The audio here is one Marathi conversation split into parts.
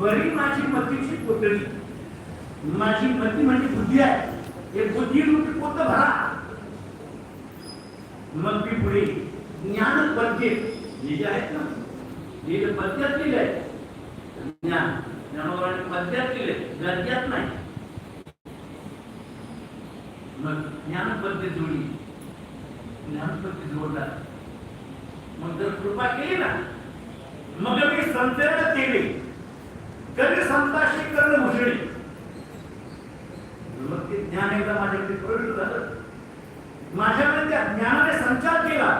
बरी माझी मतीची पोतळी. माझी मती म्हणजे बुद्धी आहे. हे बुद्धी रूपी पोत भरा. मग मी पुढे ज्ञान पद्य हे जे आहेत ना हे जे पद्यात लिहिले आहे ज्ञान. ज्ञानोबाने पद्यात लिहिले गद्यात नाही. मग ज्ञानपद्य जोडली ज्ञानपद्य जोडला मग जर कृपा केली ना मग मी संतेला केली. कधी संताशी करणं भूषणी मग ते ज्ञान एकदा माझ्याकडे प्रवृत्त झालं. माझ्याकडे त्या ज्ञानाने संचार केला.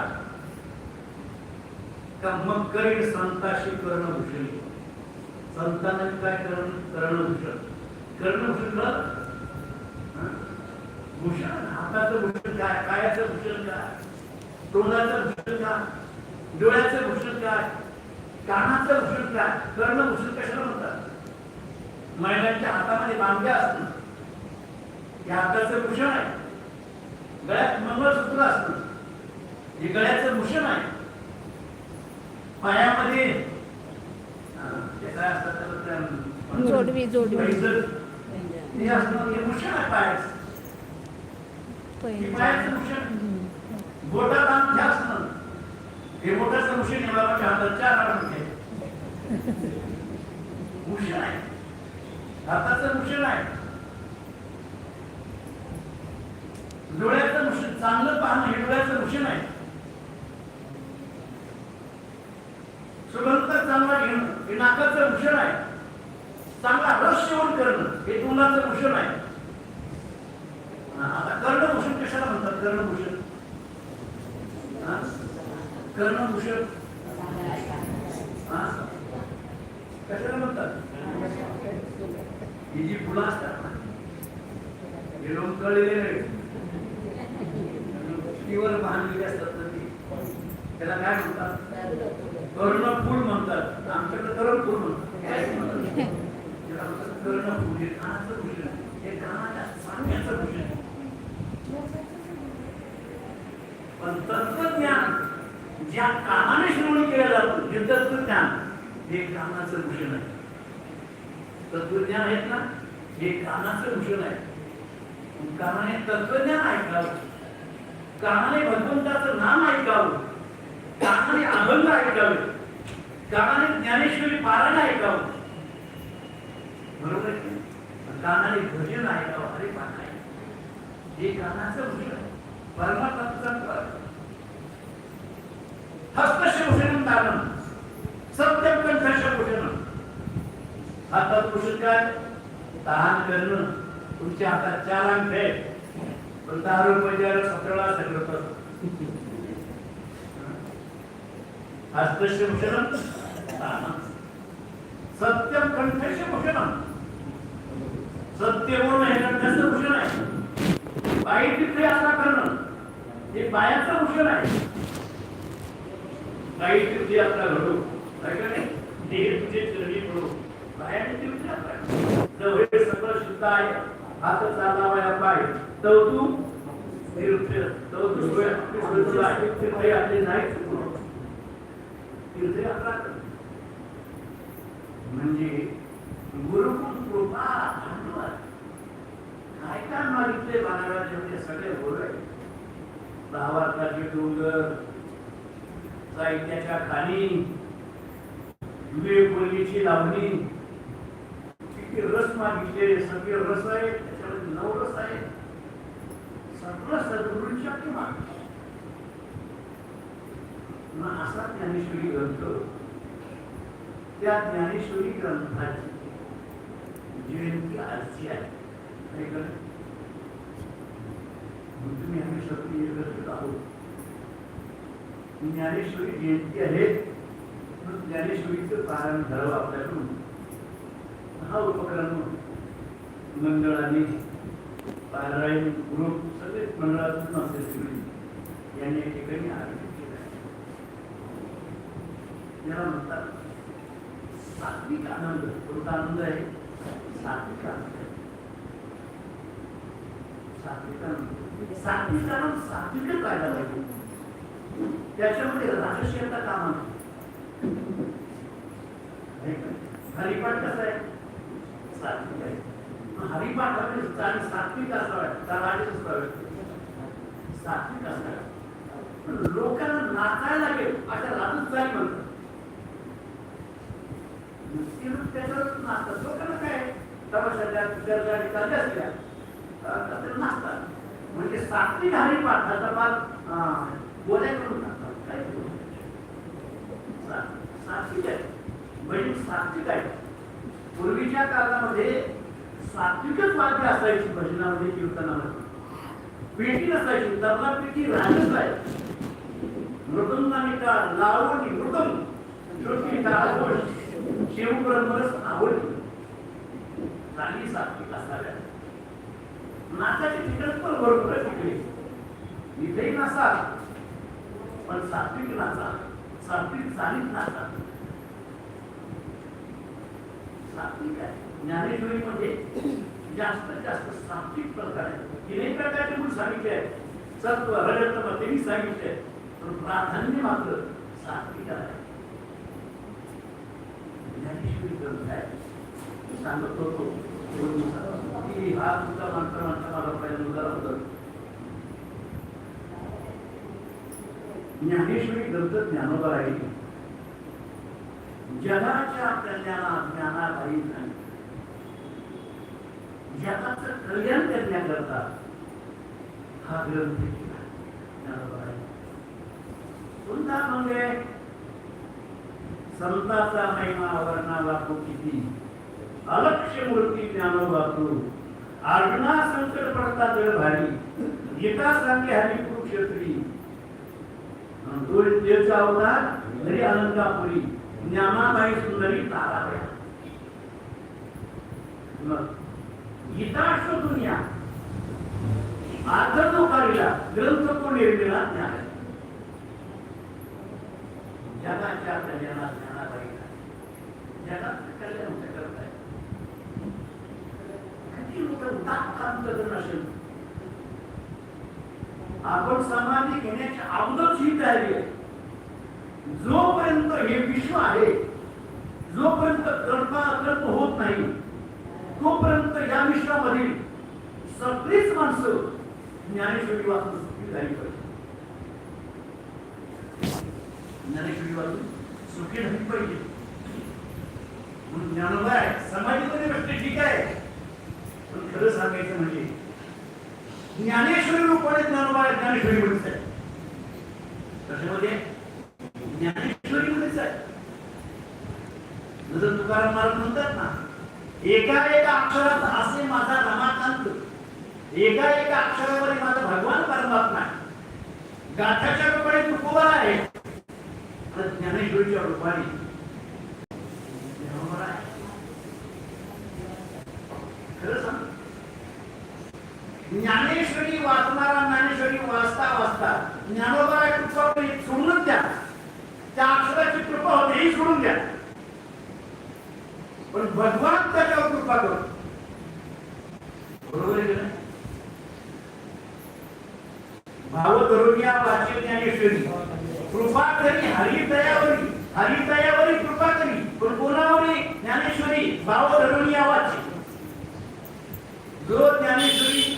का मग करीन संताशी करणं भूषणी संतांना काय करण करणं भूषण करणं भूषण भूषण हाताचं भूषण काय? पायाचं भूषण काय? तोंडाचं भूषण काय? डोळ्याचं भूषण काय? कानाचं भूषण काय? कर्णभूषण कशाला म्हणतात? महिलांच्या हातामध्ये बांगड्या असणं. हे हाताचं भूषण आहे. गळ्यात मंगळसूत्र असणं. हे गळ्याचं भूषण आहे. पायामध्ये जोडवी, जोडवी. हे असणं हे भूषण आहे पायाचं. पायाचं भूषण बोटात अंगठी असणं. हे बोटाचं संशय आहे हातात चार अंगठी भूषण आहे. हाताचं भूषण आहे. डोळ्याचं भूषण चांगलं पाहणं हे डोळ्याचं भूषण आहे. सुगंध चांगला घेणं हे नाकाचं भूषण आहे. चांगला रस सेवन करणं हे तोंडाचं भूषण आहे. हा, आता कर्णभूषण कशाला म्हणतात? कर्णभूषण. कर्णभूषण हा? कशाला म्हणतात? ही जी फुलं असतात ना हे लोंबकळलेले नाही. बांधलेली असतात ना ती. त्याला काय म्हणतात? कर्णफूल म्हणतात. आमच्याकडे कर्णफूल म्हणतात. काय म्हणतात? त्याला म्हणतात कर्णफूल हे कानाचं भूषण हे कानाच्या सांग्याचं भूषण पण तत्वज्ञान ज्या कामाने श्रवण केलं जातं हे तत्वज्ञान हे कानाचं भूषण आहे. तत्वज्ञान आहेत ना? हे कानाचं भूषण आहे. कानाने तत्वज्ञान ऐकावं. कानाने भगवंताचं नाम ऐकावं. कानाने अभंग ऐकावे. कानाने ज्ञानेश्वरी पारायण ऐकावं. बरोबर आहे कानाने भजन ऐकावं. अरे पाठ हे कानाचं भूषण परमात्माचं फरक हस्तशोषण दानं सत्यम कंठशोषण हा भूषण काय तहान करणं तुमच्या हातात चार अंक आहे पण दहा रुपये सतराला सगळं हस्तशोषण दानं सत्यम कंठशोषण सत्य म्हणून हे कंठस्थ भूषण आहे. बाई तिथे असा करणं हे बायाचं भूषण आहे. बाई तिथे आपला घडू. काय का नाही? हे तुझे चरणी घडू सगळं शुद्ध आहे हात पाय तर तू तीर्थ नाही तीर्थयात्रा म्हणजे गुरुकुल कृपा भांडवल काय काय मागितले महाराजांचे सगळे बोल भावार्थाचे डोंगर साहित्याच्या खाली विवेक लावणी किती रस मागितले सगळे रस आहे त्याच्यामध्ये नऊ रस आहे. सगळं सद्गुरूंची आपली मागणी असा ज्ञानेश्वरी ग्रंथ त्या ज्ञानेश्वरी ग्रंथाची जयंती आजची आहे. तुम्ही आम्ही सगळी एकत्रित आहोत ज्ञानेश्वरी जयंती आहे ज्ञानेश्वरीचं कारण घडावं आपल्याकडून हा उपक्रम मंडळाने पारायण ग्रुप सगळे मंडळातून असते सगळी यांनी या ठिकाणी आयोजित केलं आहे. याला म्हणतात सात्विक आनंद. कोणता आनंद आहे? सात्विक आनंद. आहे. म्हणजे सात्विक आनंद. सात्विक आनंद सात्विकच पाहायला पाहिजे. त्याच्यामध्ये राजशीयता कामा नाही का? हरिपाठ कसं आहे? सात्विक आहे. मग हरिपाठामध्ये सात्विक असावं तराडीच असावे सात्विक असावं पण लोकांना नाचायला लागेल अशा राजूच जाईल म्हणतात नुसती त्याच्यावर नाचतात. लोकांना काय तमाशाच्या पिक्चरच्या आणि चालल्या असल्या तर नाचतात. म्हणजे सात्विक हरिपाठाचा भाग बोलाय करून टाकतात काय सात्विक आहे. बहीण सात्विक आहे. पूर्वीच्या काळामध्ये सात्विकच वाद्य असायची भजनामध्ये कीर्तनामध्ये. पेटी नसायची तबला पेटी राहतच आहे मृदुंग लावणी मृदुंग. छोटी टाळ गोड शिवब्रह्मरस आवडली चांगली सात्विक असाव्या. नाचाचे ठिकाण पण बरोबर आहे तिकडे. इथेही नसा पण सात्विक नाचा सात्विक चालीत नाचा. सात्विक आहे ज्ञानेश्वरीमध्ये जास्तीत जास्त सात्विक प्रकार आहे तीनही प्रकारचे गुण सांगितले आहेत. सत्व रजतम तेही सांगितले पण प्राधान्य मात्र सात्विक आहे. ज्ञानेश्वरी ग्रंथ आहे. सांगत होतो दोन दिवसात की हा तुमचा मंत्र म्हणता मला पहिला उदार होतं. ज्ञानेश्वरी ग्रंथ ज्ञानोबा आहे. जगाच्या कल्याणात ज्ञानाबाई नाही. जगाचं कल्याण करण्याकरता हा ग्रंथ लिहिला. म्हणजे संताचा महिमा वर्णाला तो किती अलक्ष मूर्ती ज्ञानोबा तू आर्णा संकट पडता जळ भारी. गीता सांगे हरी कुरुक्षेत्री दोन त्याचा अवतार घरी अलंकापुरी. ज्ञानाबाई सुंदरी ताराबाई मग गीताश्व दुनिया आदर तो ग्रंथ तो निर्मिला ज्ञान. जगाच्या कल्याणात ज्ञानाबाई जगात कल्याण करत करताय किती लोक उदात काम करत असेल. आपण समाधी घेण्याच्या अगोदरच ही तयारी आहे. जोपर्यंत हे विश्व आहे जोपर्यंत कल्पना कल्प होत नाही तोपर्यंत या विश्वामधील सगळीच माणसं ज्ञानेश्वरी वाचून सुखी झाली पाहिजे. ज्ञानेश्वरी वाचून सुखी झाली पाहिजे. म्हणून ज्ञानोबाय समाजामध्ये गोष्टी ठीक आहे. पण खरं सांगायचं म्हणजे ज्ञानेश्वरी रूपाने ज्ञानोबाय ज्ञानेश्वरी म्हणत आहे. कशामध्ये? ज्ञानेश्वरी आहे जसं तुकाराम महाराज म्हणतात ना एका एका अक्षरात असे माझा रमाकांत एका एका अक्षरामध्ये माझा भगवान परमात्मा गाथाच्या रूपाने तुकोबा आहे ज्ञानेश्वरीच्या रूपाने ज्ञानोबा आहे. खरं सांग ज्ञानेश्वरी वाचणारा ज्ञानेश्वरी वाचता वाचता ज्ञानोबा कृपा सोडून द्या त्या अक्षराची कृपा होते ही सोडून द्या पण भगवान त्याच्यावर कृपा करतो बरोबर आहे की नाही? भाव करुण्या वाची ज्ञानेश्वरी कृपा करी हरी दयावरी हरी दयावरी कृपा करी पण कोणावरी ज्ञानेश्वरी भाव करुण्या वाची जो ज्ञानेश्वरी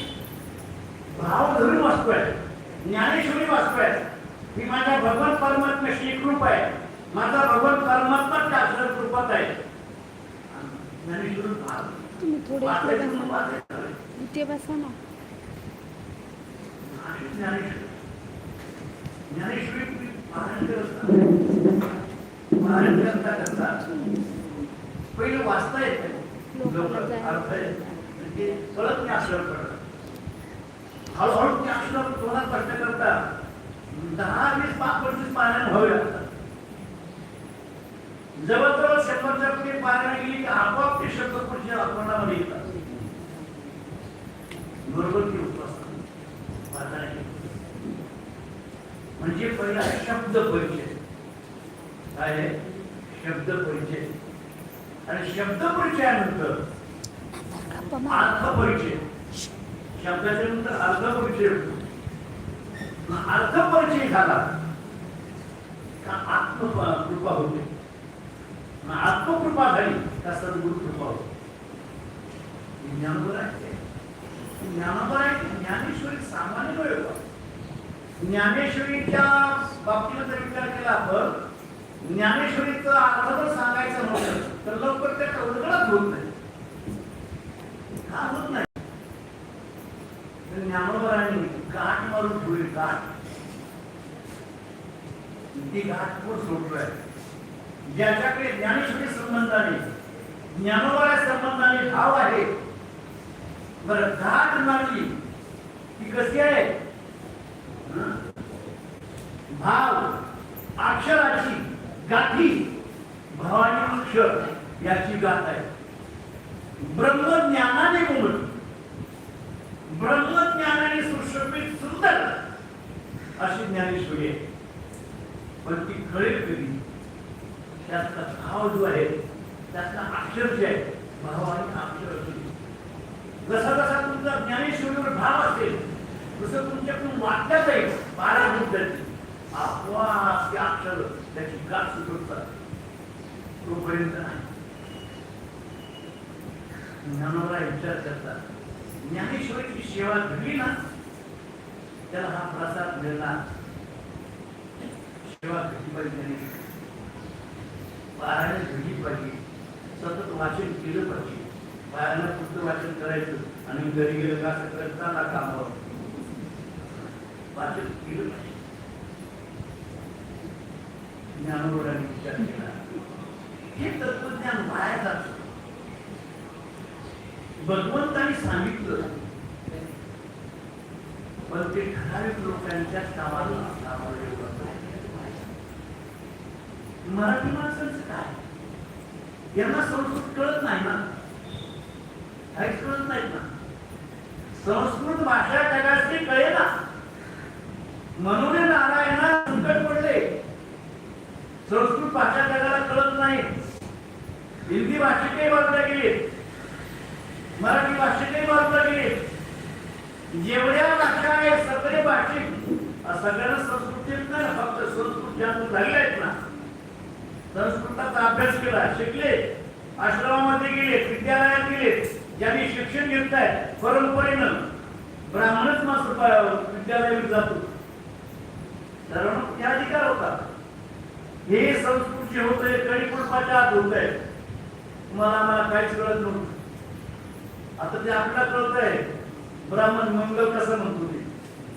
भाव धरून वाचतोय ज्ञानेश्वरी वाचतोय ही माझ्या भगवान परमात्म्याशी कृपा आहे. माझा भगवान परमात्मा त्या कृपात आहे. ज्ञानेश्वरी भाव. इथे बसा. ना. ज्ञानेश्वरी. पारायण करत. पहिलं वाचता येत. जायला. अर्थ आहे म्हणजे कळत नाही अक्षर पडत हळूहळू ते अक्षर तुम्हाला प्रश्न करता दहा वीस पाच पंचवीस पाण्याने व्हावे लागतात जवळजवळ शंभर जर पुढे पारायण गेली की आपोआप ते शंभर पुढच्या तोंडामध्ये येतात. बरोबर ती उपासना म्हणजे पहिला शब्द परिचय. काय आहे? शब्द परिचय. आणि शब्द परिचयानंतर अर्थ परिचय. शब्दाच्या नंतर अर्थ परिचय मग अर्थ परिचय झाला का आत्म कृपा होते? आत्मकृपा झाली का सद्गुरु कृपा होते? ही आहे ते. आहे ज्ञानेश्वरी सामान्य वेळ होता. ज्ञानेश्वरीच्या बाबतीमध्ये जर विचार केला आपण ज्ञानेश्वरीचं अर्थ जर सांगायचं म्हटलं तर लवकर त्या उलगडच होत नाही. होत नाही ज्ञानोबरांनी गाठ मारून ठेवली गाठ ती गाठ कोण सोडतोय ज्याच्याकडे ज्ञानेश्वरी संबंधाने ज्ञानोबरा संबंधाने भाव आहे बरं गाठ मारली ती कशी आहे भाव अक्षराची गाठी भावानी अक्षर याची गाठ आहे. ब्रह्मज्ञानाने उमट ब्रह्मज्ञानाने सुशोभित सुंदर अशी ज्ञानेश्वरी आहे. पण ती कळेल कधी? त्यातला भाव जो आहे त्यातला अक्षर जे आहे. भाव आणि अक्षर असू जसा जसा तुमचा ज्ञानेश्वरीवर भाव असेल तसं तुमच्याकडून वाटत येईल बारा मुद्द्याची आपोआप ते अक्षर त्याची गाठ सुटतात तोपर्यंत नाही. ज्ञानाला विचार करतात. ज्ञानेश्वरीची सेवा घडली ना त्याला हा प्रसाद मिळणार सेवा घडली पाहिजे पारायण घडली पाहिजे. सतत वाचन केलं पाहिजे. पायाला पुस्तक वाचन करायचं आणि घरी गेलं का असं करताना कामावर. वाचन केलं पाहिजे. ज्ञानोबराने विचार केला. हे तत्वज्ञान बाहेर जात भगवंतानी सांगितलं. पण ते ठराविक लोकांच्या कामाला मराठी माणसांचं काय? यांना संस्कृत कळत नाही ना? काहीच कळत नाही ना? संस्कृत भाषा जगाचे कळे ना म्हणून नारायणा संकट पडले. संस्कृत भाषा जगाला कळत नाही. हिंदी भाषिकही बाजूला गेली मराठी भाषेतही बाजूला गेले जेवढ्या भाषा आहेत सगळे भाषिक सगळ्यांना संस्कृतीत नाही फक्त संस्कृत ज्यांना झाले आहेत ना. संस्कृताचा अभ्यास केला शिकले आश्रमामध्ये गेले विद्यालयात गेले ज्यांनी शिक्षण घेत आहे परंपरेनं ब्राह्मणच मात्र विद्यालयात जातो. कारण त्या अधिकार होता. हे संस्कृत जे होत आहे कळीपुष्पाच्या आत होत आहे तुम्हाला आम्हाला काहीच कळत नव्हतं. आता ते आपल्याला कळत आहे. ब्राह्मण मंगल कसं म्हणतो ते?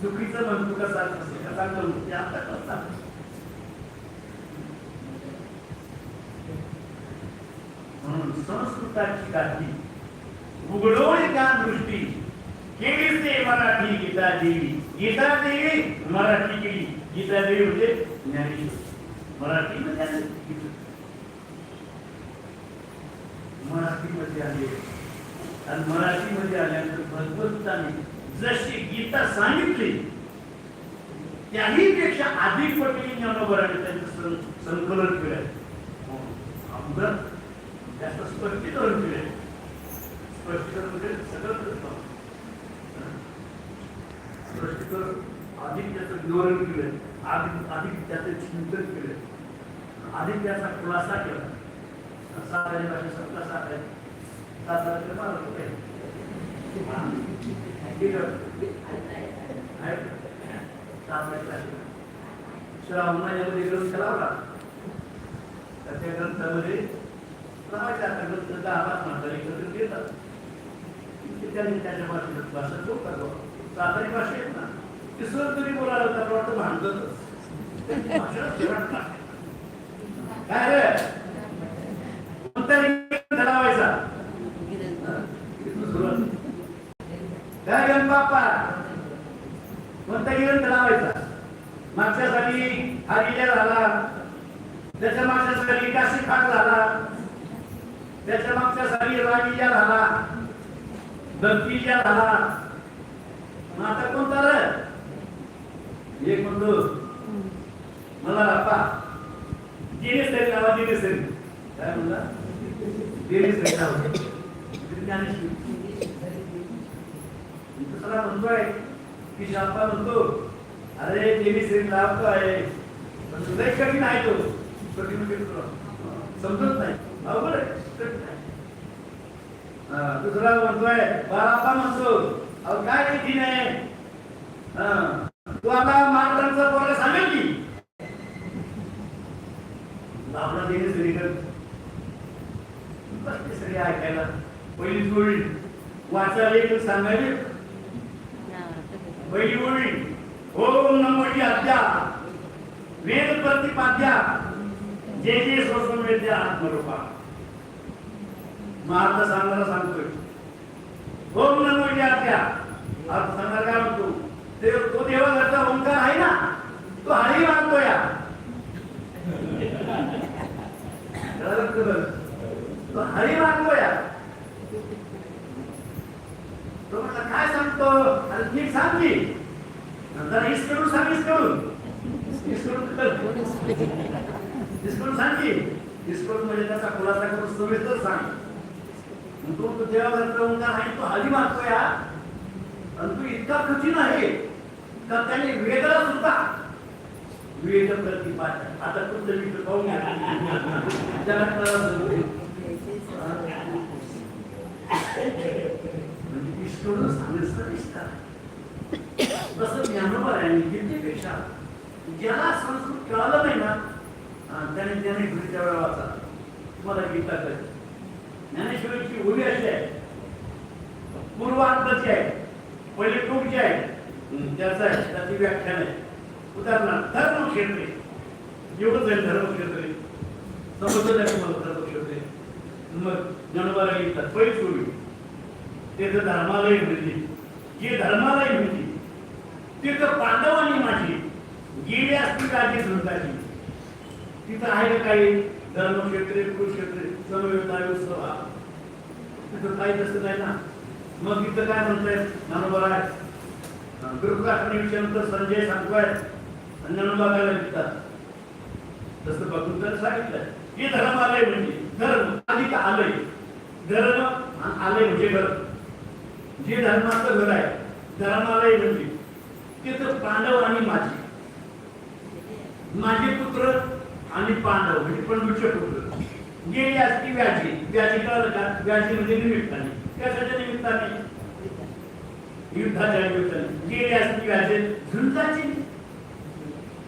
चुकीचं म्हणतो कसा कसं कसा म्हणतो? ते आपल्याला कळतात म्हणून संस्कृताची काठी उघडवली त्या दृष्टी. केलीच ते मराठी गीता देवी गीता देवी मराठी केली. गीता देवी म्हणजे ज्ञानेश्वर. मराठी म्हणजे मराठी मध्ये मराठीमध्ये आले आणि मराठीमध्ये आल्यानंतर भगवंताने जशी गीता सांगितली त्याही पेक्षा अधिक पटीने ज्ञानोबराने त्यांचं संकलन केलं अगोदर हो, जास्त स्पष्टीकरण केले स्पष्टीकरण म्हणजे सगळं करतो स्पष्टीकरण अधिक त्याचं विवरण केलं अधिक अधिक त्याचं चिंतन केलं अधिक त्याचा खुलासा केला. असा भाषेचा खुलासा आहे साताऱ्याचे मला होते सातारी भाषेत श्रावण महिन्यामध्ये ग्रंथ लावला तर त्या ग्रंथामध्ये लावायच्या ग्रंथ दहा पाच माणसाला एकत्र येतात त्यांनी त्याच्या भाषेत भाषा तो करतो सातारी भाषा आहेत ना तिसरं तरी बोलायला तर वाटतं भांडतच काय रे? कोणत्या ग्रंथ लावायचा? काय गण बाप्पा कोणता गिरण लावायचा? मागच्यासाठी साली झाला. त्याच्या मागच्या सगळी काशी झाला. त्याच्या मागच्या सगळी रागीजा झाला. दत्तीजा झाला. मग आता कोणता रे? एक म्हणतो मला बाप्पा दिनेसरी नावा तरी काय म्हणला? दिनेश तरी नावा दुसरा म्हणतोय की शापा म्हणतो. अरे देवी श्री लाभ आहे. पण तुला कमी नाही तो. कधी म्हणजे समजत नाही. अवघड आहे. दुसरा म्हणतोय बाळापा म्हणतो. अहो काय कठीण आहे हा, तू आता महाराजांचा पोरगा सांगेल की? आपला देणे सगळीकडे. सगळे ऐकायला. पहिली ओळी वाचायला एक सांगायला पहिली ओळी ओम नमोजी अद्या वेद प्रतिपाद्या जे जे स्वसन वेद्या आत्मरूपा. महाराज सांगायला सांगतोय ओम नमोजी अद्या अर्थ सांगायला काय म्हणतो ते तो देवा घरचा ओंकार आहे ना? तो हाही मानतो या. तो हरी मानतो या. तो म्हटलं काय सांगतो? अरे ठीक सांग की. नंतर इस करून सांग इस करून इस सांग की? म्हणजे त्याचा खुलासा करून सविस्तर सांग. तो तो देवाघरचा ओंकार आहे तो हरी मानतो या. आणि तो इतका कठीण आहे का त्याने वेगळा सुद्धा वेद प्रतिपाद आता कुठलं मी पाहून म्हणजे ईश्वर सांगितलं दिसतात तसं ज्ञानोबा आहे गीतेपेक्षा ज्याला संस्कृत कळालं नाही ना त्याने त्याने घरी वेळा वाचा. तुम्हाला गीता कळेल. ज्ञानेश्वरीची ओळी अशी आहे. पूर्वार्थची आहे. पहिले टोकची आहे? त्याचं आहे. त्याची व्याख्यान आहे. उदाहरणार्थ धर्मक्षेत्रे एवढंच आहे धर्मक्षेत्रे समजलं नाही तुम्हाला धर्मक्षेत्रे मग ज्ञानोबाला येतात पहिली ओळी तिथं धर्मालय म्हणजे. जे धर्मालय म्हणजे तिथं पांडवांनी माझी गेली असती काळजी ग्रंथाची तिथं आहे का काही? धर्मक्षेत्रे कुरुक्षेत्रे समवेतायु सभा तिथं काही तसं नाही ना. मग तिथं काय म्हणताय? ज्ञानोबा आहे. दुर्गाकडे विषयानंतर संजय सांगतोय ज्ञानोबा काय लिहितात तसं बघून तर सांगितलं. हे धर्मालय म्हणजे धर्म आणि आलंय. धर्म आलंय म्हणजे घर जे धर्माचं घर आहे धर्मालय म्हणजे तिथं पांडव आणि माझे. माझे पुत्र आणि पांडव म्हणजे पंडूचे पुत्र गेली असती व्याजी. व्याजी कळलं का? व्याजी म्हणजे निमित्ताने कशाच्या निमित्ताने? युद्धाच्या निमित्ताने. गेली असती व्याजे झुंजाची.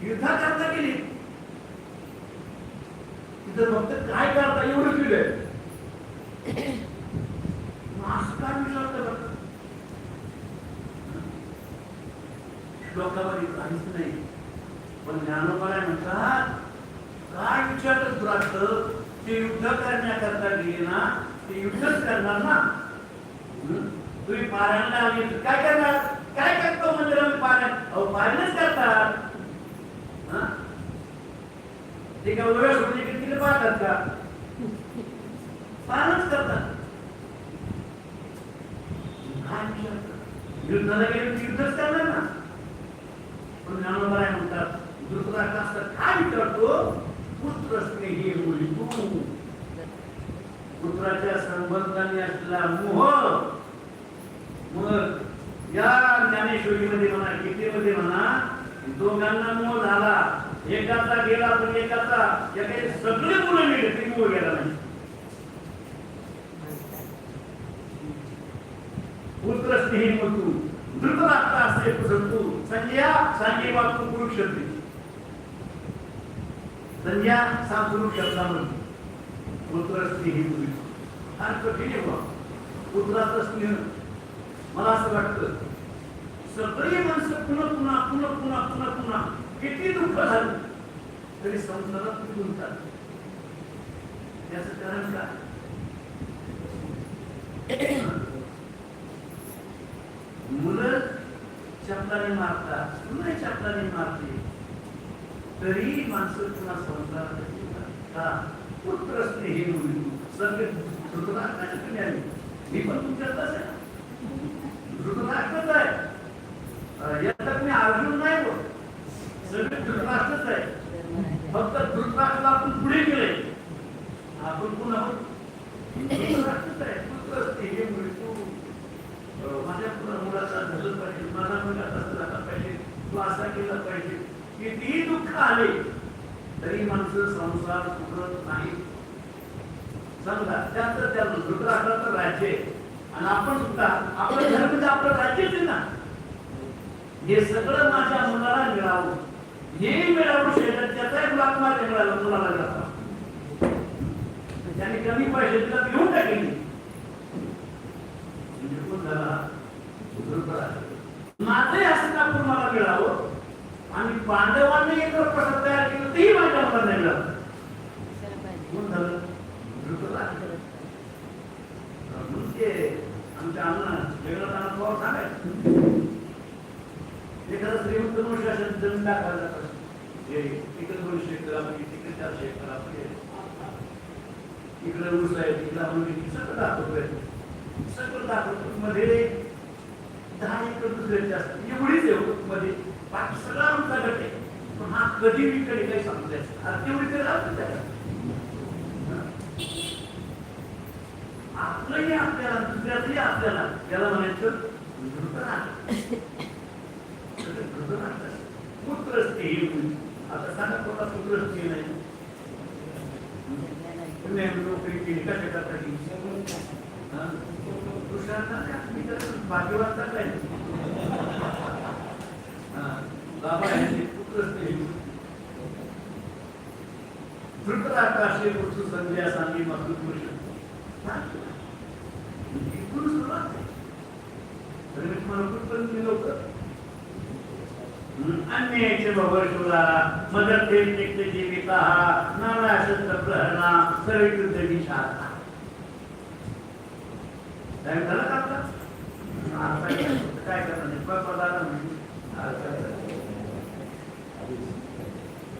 युद्धा करता गेली. तिथं फक्त काय करता एवढं केलं मास्कार काय विचारतं श्लोकावर काहीच नाही. पण ज्ञानोबा म्हणतात काय विचारत राहत ते युद्ध करण्याकरता गेले ना ते युद्धच करणार ना. तुम्ही पारायणला आले तर काय करणार? काय करतो मंदिरामध्ये पारायण? अहो पारायणच करतात. ते काय वेळ सोडली की तिकडे पाहतात का? पारायणच करतात. युद्धाला गेले युद्धच करणार ना. पण ज्ञानोबा म्हणतात करत धृतराष्ट्र काय विचारतो पुत्र स्नेही मुली तू पुत्राच्या संबंधाने असलेला मोह मग या ज्ञानेश्वरीमध्ये म्हणा गीतेमध्ये म्हणा दोघांना मोह झाला. एकाचा गेला पण एकाचा या काही सगळे मुलं गेले तरी मोह गेला नाही. पुत्र स्नेही मृत्यू धृतराष्ट्र असे संतू संजया सांगे वाचून कुरुक्षेत्री संजया सा कुरुक्षेत्रामध्ये पुत्र स्नेही मुली. फार कठीण आहे बा पुत्राचं स्नेह. मला असं वाटतं सगळी माणसं पुन्हा पुन्हा पुन्हा पुन्हा पुन्हा पुन्हा किती दुःख झालं तरी संसारात गुंततात त्याचं कारण काय? मुलं चपलाने मारतात मुलं चपलाने मारते तरी माणसं पुन्हा संसारात येतात. का पुत्र स्नेही मुली सगळे धृतराष्ट्राचे तुम्ही आले मी पण तुमच्यातच आहे. धृतराष्ट्रच आहे. अं, याच्यात मी अर्जुन नाही बोल सगळे धृतराष्ट्रच आहे. फक्त धृतराष्ट्र आपण पुढे गेले. आपण पुन्हा धृतराष्ट्रच आहे. पुत्र स्नेही मुली तू माझ्या पुन्हा मुलाचा झालं पाहिजे. माझा मुलगा तसा झाला पाहिजे. तो असा केला पाहिजे. कितीही दुःख आले तरी माणसं संसार सुखत नाही समजा त्यानंतर त्या धृतराष्ट्राचं राज्य आहे. आणि आपण सुद्धा आपलं धर्म म्हणजे आपलं राज्यच आहे ना. हे सगळं माझ्या मुलाला मिळावं. हे मिळावं शेतात त्याचाही ब्लॉक माझ्या मिळाला मुलाला मिळाला त्याने कमी पैसे तिला घेऊन टाकली. म्हणजे झाला? माझंही असं कापूर मला मिळावं. आणि पांडवांनी एक प्रसाद तयार केलं तेही माझ्या मुलाला नाही मिळालं. कोण झालं? आमच्या अण्णा जगन्नाथ पवार सांगायचं. एखादा श्रीमंत मनुष्य असेल जमीन दाखवायला दोनशे एकर तिकडे चारशे एकर आपली इकडे ऊस आहे तिकडे आपण सगळं दाखवतोय सगळं दाखवतो. मध्ये दहा एकर दुसऱ्याचे असतात. एवढीच आहे मध्ये. बाकी सगळं आमचा गट आहे पण हा कधी विकडे काही सांगता येत आता तेवढी तरी लावतो त्याला. आपलंही आपल्याला दुसऱ्यातही आपल्याला. त्याला म्हणायचं धृतराष्ट्र. धृतराष्ट्र. पुत्रस्त्री आता सांगा कोणता पुत्रस्त्री नाही तुम्ही नोकरी केली कशा करता केली हा? पुरुषांना काय? मी तर भाग्यवान चांगला आहे. हा. बाबा यांचे पुत्रस्त्री धृतराष्ट्राशी पुत्र संजय सांगी मजबूत पुरुष इथून सुरुवात तर मी तुम्हाला कुठपर्यंत होतं अन्यायचे मदत देईल निघते जीविका नाना शस्त्र प्रहरणा सर्विकृत विषाद काय झालं का आता काय काय करणार?